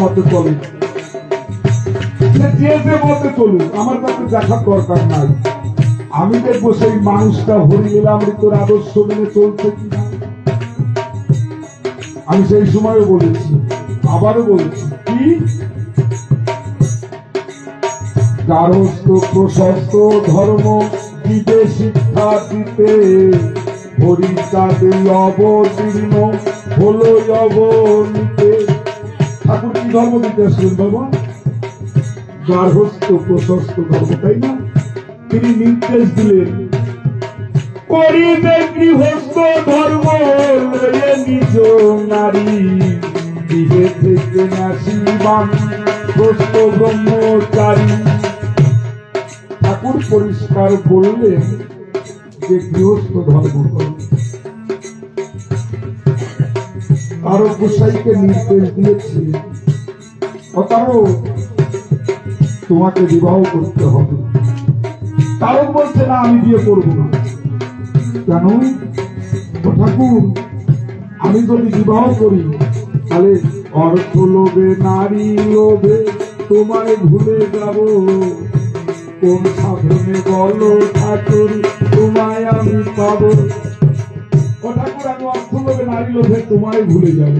মতে যে যে মতে আমার তাতে দেখার দরকার নাই। আমি দেখব সেই মানুষটা হরিলীলামৃতর আদর্শ মেনে চলছে কিনা? আমি সেই সময়ও বলেছি, আবারও বলেছি, কি? প্রশস্ত ধর্ম, দিতে শিক্ষা দিতে হরিচাঁদে অবতীর্ণ হলো অবনীতে ঠাকুর কি ধর্ম দিতে আসলেন বাবা গার্হস্থ প্রশস্ত ধর্ম, তাই না তিনি নির্দেশ দিলেন, করিবে গৃহস্থ ধর্ম নিজ নারী গৃহে থেকে নাসিবান প্রস্ত ব্রহ্মচারী ঠাকুর পরিষ্কার বললেন যে গৃহস্থ ধর্ম করো। আরও গোসাইকে নির্দেশ দিয়েছি। তারও তোমাকে বিবাহ করতে হবে। কারণ বলছে না, আমি বিয়ে করব না। কেন? ঠাকুর, আমি যদি বিবাহ করি, তাহলে অর্থ লোভে, নারী লোভে তোমায় ভুলে যাব। কোন সাধনে বলো ঠাকুর, তোমায় আমি পাবো। ঠাকুর আমি নারী লোভে তোমায় ভুলে যাব।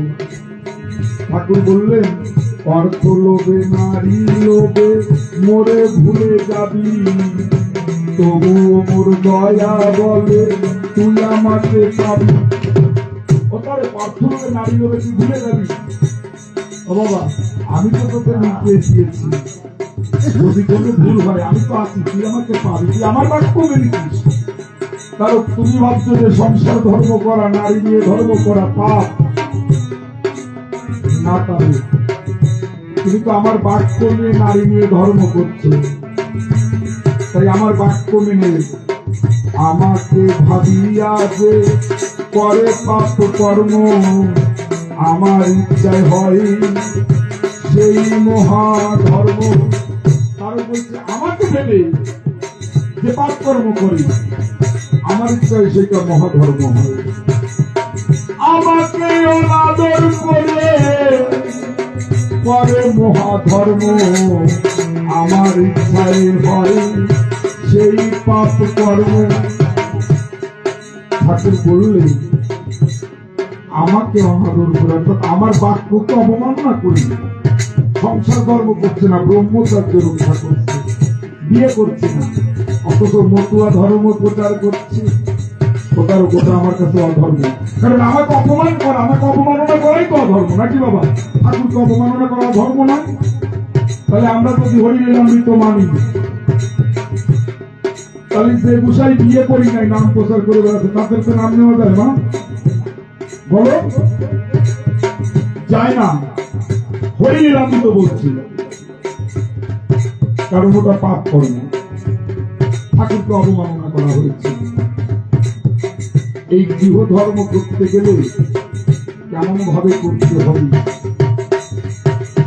ঠাকুর বললেন, অর্থ লোভে নারী লোভে মোরে ভুলে যাবি। তবুও মোর দয়া বলে তুই আমাকে পাবি। ও নারী লোভে তুই ভুলে যাবি? ও বাবা, আমি তো তোকে নির্দেশ দিয়েছি। যদি কোনো ভুল হয়, আমি তো আছি, তুই আমাকে পাবি, তুই আমার বাক্য মেনে কারণ তুমি ভাবছ যে সংসার ধর্ম করা, নারী নিয়ে ধর্ম করা পাপ। না পাবে তুমি তো আমার বাক্য নিয়ে নারী নিয়ে ধর্ম করছ। তাই আমার বাক্য মেনে আমাকে ভাবিয়া যে করে পাপ কর্ম, আমার ইচ্ছায় হয় সেই মহা ধর্ম কারণ বলছে, আমাকে ভেবে যে পাপ কর্ম করি। আমার ইচ্ছায় সেটা মহাধর্ম আমাকে অনাদর করে করে মহাধর্ম। আমার ইচ্ছায় হয় সেই পাপ কর্ম। ঠাকুর বললেন, আমাকে অনাদর করে, অর্থাৎ আমার বাক্যকে অবমাননা করি। সংসার ধর্ম করছে না, ব্রহ্মচার্য রক্ষা করছে। বিয়ে করছে না। অথচ মতুয়া ধর্ম প্রচার করছে। ওটার ওটা আমার কাছে অধর্ম। কারণ আমাকে অপমান করা, আমাকে অপমাননা করাই তো অধর্ম, নাকি বাবা? ঠাকুরকে অপমাননা করা ধর্ম নয়। তাহলে আমরা যদি হরিলীলামৃত মানি, তাহলে যে গুসাই বিয়ে করি নাই, নাম প্রচার করে বেড়াচ্ছে, তাদের তো নাম নেওয়া যায় না। বলো? যায় না। হরিলীলামৃত বলছি। কারণ ওটা পাপ কর্ম। ঠাকুরকে অবমাননা করা হয়েছে। এই গৃহ ধর্ম করতে গেলে কেমন ভাবে করতে হবে?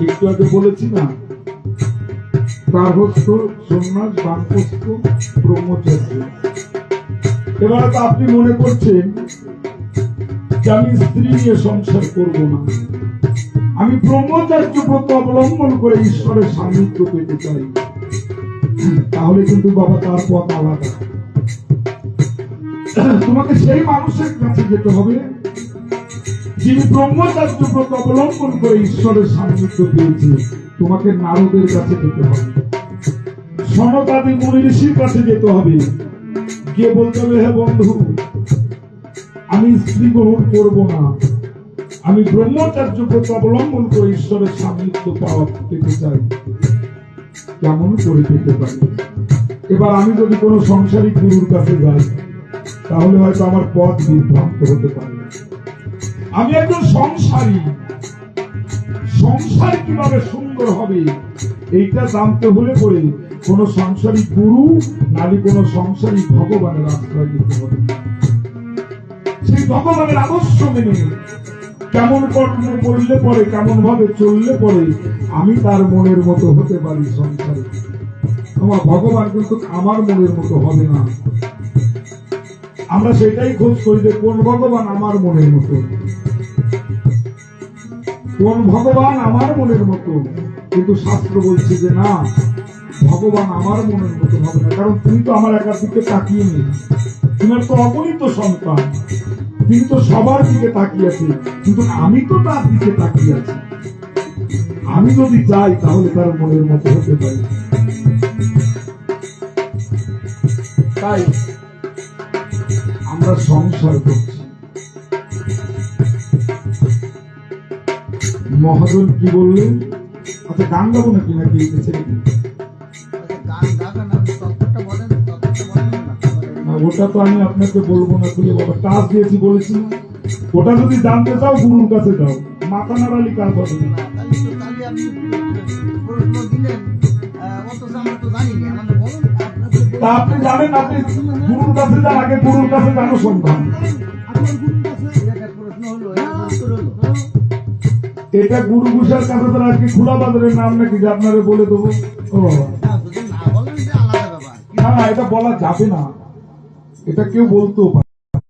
একটু আগে বলেছি না? গার্হস্থ সন্ন্যাস বানপ্রস্থ ব্রহ্মচর্য এবার তো আপনি মনে করছেন যে আমি স্ত্রী নিয়ে সংসার করব না। আমি ব্রহ্মচার্য ব্রত অবলম্বন করে ঈশ্বরের সান্নিধ্য পেতে চাই। তাহলে কিন্তু বাবা তার পথ আলাদা। তোমাকে সেই মানুষের কাছে যেতে হবে, যিনি ব্রহ্মচার্য অবলম্বন করে ঈশ্বরের সান্নিধ্য পেয়েছে, তোমাকে নারদের কাছে যেতে হবে। সনতাদি মুনি ঋষির কাছে যেতে হবে। গিয়ে বলতে হবে, হে বন্ধু, আমি স্ত্রী গ্রহণ করব না। আমি ব্রহ্মচার্য ব্রত অবলম্বন করে ঈশ্বরের সান্নিধ্য পাওয়া পেতে চাই। কেমন করে পেতে পারি এবার আমি যদি কোনো সংসারিক গুরুর কাছে যাই, তাহলে হয়তো আমার পথ বিভ্রান্ত হতে পারে আমি একজন সংসারী। সংসার কীভাবে সুন্দর হবে, এইটা জানতে হলে পরে কোন সংসারিক গুরু নালি কোন সংসারিক ভগবানের আশ্রয় নিতে হবে। সেই ভগবানের আদর্শ মেনে কেমন কর্ম করলে পরে কেমন ভাবে চললে পরে, আমি তার মনের মতো হতে পারি সংসারে আমার ভগবান কিন্তু আমার মনের মতো হবে না। আমরা সেটাই খোঁজ করি যে কোন ভগবান আমার মনের মতো। কোন ভগবান আমার মনের মতো। কিন্তু শাস্ত্র বলছে যে না, ভগবান আমার মনের মতো হবে না। কারণ তুমি তো আমার একার দিকে তাকিয়ে নেই। তোমার তো অগণিত সন্তান। তিনি তো সবার দিকে তাকিয়ে আছে। কিন্তু আমি তো তার দিকে তাকিয়ে আছি। আমি যদি যাই তাহলে তার মনের মতো হতে পারি। তাই আমরা সংসার করছি। মহাজন কি বললেন? আচ্ছা গান গাবো নাকি নাকি ওটা তো আমি আপনাকে বলব না তুই বাবা কাজ দিয়েছি বলেছি। ওটা যদি জানতে চাও, গুরুর কাছে যাও। মাথা নাড়ালি কাজ হবে না প্রশ্ন দিলেন। তো জানি তা আপনি জানেন আপনি গুরুর কাছে যান, আগে গুরুর কাছে জানো কাছে এটা গুরু ঘুষার কাছে তো আজকে খোলা বাজারের নাম নাকি যে আপনারে বলে দেবো? না, এটা বলা যাবে না। এটা কেউ বলতেও পারে।